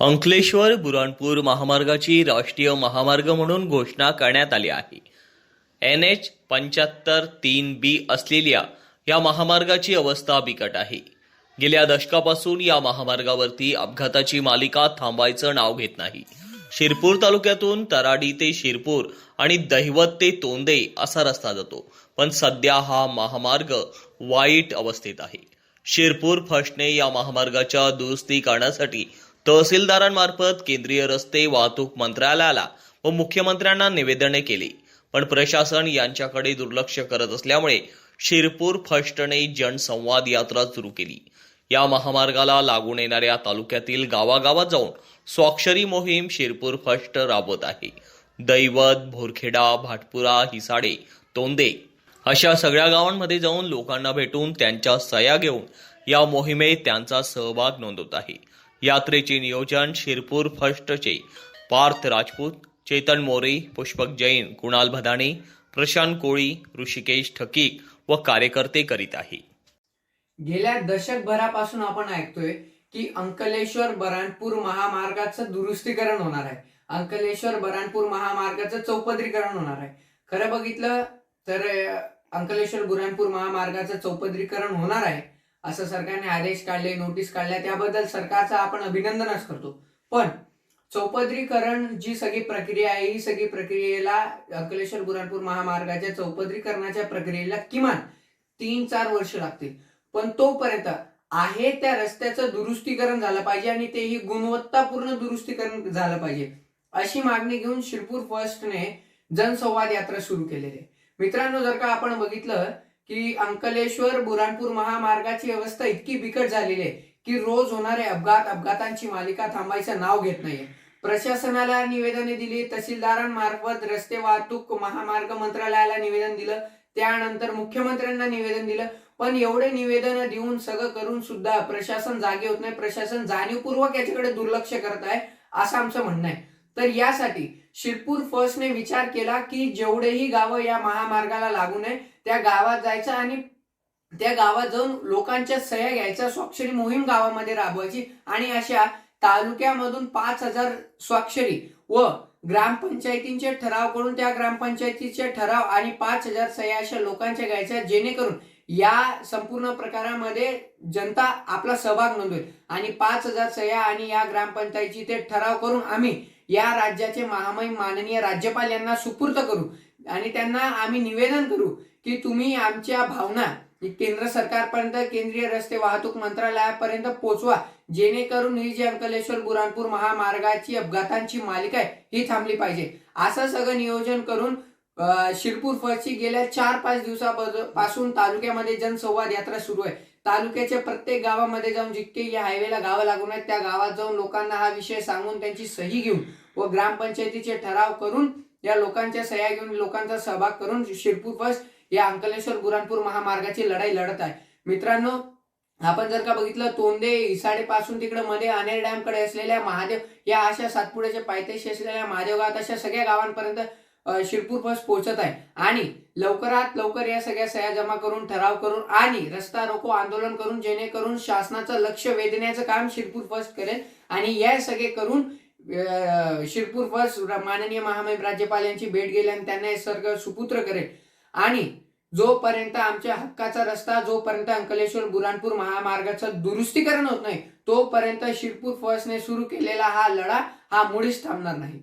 अंकलेश्वर बुराणपूर महामार्गाची राष्ट्रीय महामार्ग म्हणून घोषणा करण्यात आली आहे. एन एच पंच्याहत्तर तीन बी असलेल्या या महामार्गाची अवस्था बिकट आहे. गेल्या दशकापासून या महामार्गावरती अपघाताची मालिका थांबायचं नाव घेत नाही. शिरपूर तालुक्यातून तराडी ते शिरपूर आणि दहिवत ते तोंदे असा रस्ता जातो. पण सध्या हा महामार्ग वाईट अवस्थेत आहे. शिरपूर फर्स्टने या महामार्गाच्या दुरुस्ती करण्यासाठी तहसीलदारांमार्फत केंद्रीय रस्ते वाहतूक मंत्रालयाला व मुख्यमंत्र्यांना निवेदने केली. पण प्रशासन यांच्याकडे दुर्लक्ष करत असल्यामुळे शिरपूर फर्स्टने जनसंवाद यात्रा सुरू केली. या महामार्गाला लागून येणाऱ्या तालुक्यातील गावागावात जाऊन स्वाक्षरी मोहीम शिरपूर फर्स्ट राबवत आहे. दैवत भोरखेडा भाटपुरा हिसाडे तोंदे अशा सगळ्या गावांमध्ये जाऊन लोकांना भेटून त्यांच्या सह्या घेऊन या मोहिमेत त्यांचा सहभाग नोंदवत आहे. यात्रेचे नियोजन शिरपूर फर्स्टचे पार्थ राजपूत चेतन मोरे पुष्पक जैन कुणाल भदाणे प्रशांत कोळी ऋषिकेश ठकीक व कार्यकर्ते करीत आहे. गेल्या दशकभरापासून आपण ऐकतोय की अंकलेश्वर बराणपूर महामार्गाचं दुरुस्तीकरण होणार आहे. अंकलेश्वर बराणपूर महामार्गाचं चौपदरीकरण होणार आहे. खरं बघितलं तर अंकलेश्वर बुराणपूर महामार्गाचं चौपदरीकरण होणार आहे. असं सरकारने आदेश काढले नोटीस काढल्या त्याबद्दल सरकारचं आपण अभिनंदनच करतो. पण चौपदरीकरण जी सगळी प्रक्रिया आहे ही सगळी प्रक्रियेला अंकलेश्वर बुराणपूर महामार्गाच्या चौपदरीकरणाच्या प्रक्रियेला किमान तीन चार वर्ष लागतील. पण तोपर्यंत आहे त्या रस्त्याचं दुरुस्तीकरण झालं पाहिजे आणि तेही गुणवत्तापूर्ण दुरुस्तीकरण झालं पाहिजे. अशी मागणी घेऊन शिरपूर फर्स्टने जनसंवाद यात्रा सुरू केलेली आहे. मित्रांनो जर का आपण बघितलं की अंकलेश्वर बुराणपूर महामार्गाची अवस्था इतकी बिकट झालेली आहे की रोज होणारे अपघात अपघातांची मालिका थांबायचं नाव घेत नाहीये. प्रशासनाला निवेदने दिली तहसीलदारांमार्फत रस्ते वाहतूक महामार्ग मंत्रालयाला निवेदन दिलं त्यानंतर मुख्यमंत्र्यांना निवेदन दिलं. पण एवढे निवेदन देऊन सगळं करून सुद्धा प्रशासन जागे होत नाही. प्रशासन जाणीवपूर्वक याच्याकडे दुर्लक्ष करत आहे असं आमचं म्हणणं आहे. तर यासाठी शिरपूर फर्स्टने विचार केला की जेवढेही गावं या महामार्गाला लागू नये त्या गावात जायचं आणि त्या गावात जाऊन लोकांच्या सह्या घ्यायच्या स्वाक्षरी मोहीम गावामध्ये राबवायची आणि अशा तालुक्यामधून पाच हजार स्वाक्षरी व ग्रामपंचायतींचे ठराव करून त्या ग्रामपंचायतीचे ठराव आणि पाच हजार सह्या अशा लोकांच्या घ्यायच्या जेणेकरून या संपूर्ण प्रकारामध्ये जनता आपला सहभाग नोंदवेल. आणि पाच हजार सह्या आणि या ग्रामपंचायतीचे ते ठराव करून आम्ही या राज्याचे महामहिम माननीय राज्यपाल यांना सुपूर्त करू आणि त्यांना आम्ही निवेदन करू की तुम्ही आमच्या भावना केंद्र सरकारपर्यंत केंद्रीय रस्ते वाहतूक मंत्रालयापर्यंत पोहोचवा जेणेकरून ही जी अंकलेश्वर बुराणपूर महामार्गाची अपघातांची मालिका आहे ही थांबली पाहिजे. असं सगळं नियोजन करून शिरपूर फर्स्टची गेल्या चार पाच दिवसापासून तालुक्यामध्ये जनसंवाद यात्रा सुरू आहे. तालुक्याच्या प्रत्येक गावामध्ये जाऊन जितके या हायवेला गावं लागून आहेत त्या गावात जाऊन लोकांना हा विषय सांगून त्यांची सही घेऊन व ग्रामपंचायतीचे ठराव करून या लोकांच्या सह्या घेऊन लोकांचा सहभाग करून शिरपूर फर्स्ट या अंकलेश्वर बुराणपूर महामार्गाची लढाई लढत आहे. मित्रांनो आपण जर का बघितलं तोंडे इसाडे पासून तिकडे मध्ये अनेर डॅमकडे असलेल्या महादेव या अशा सातपुड्याच्या पायथ्याशी असलेल्या महादेव गावात अशा सगळ्या गावांपर्यंत शिरपूर फर्स्ट पोहोचत आहे. आणि लवकरात लवकर या सगळ्या सह्या जमा करून ठराव करून आणि रस्ता रोको आंदोलन करून जेणेकरून शासनाचं लक्ष वेधण्याचं काम शिरपूर फर्स्ट करेल. आणि या सगळे करून शिरपूर बस माननीय महामहिम राज्यपाल यांची भेट गेली आणि त्यांना हे सगळं सुपुत्र करेल. आणि जोपर्यंत आमच्या हक्काचा रस्ता जोपर्यंत अंकलेश्वर बुराणपूर महामार्गाचं दुरुस्तीकरण होत नाही तोपर्यंत शिरपूर फर्स्टने सुरू केलेला हा लढा हा मुळीच थांबणार नाही.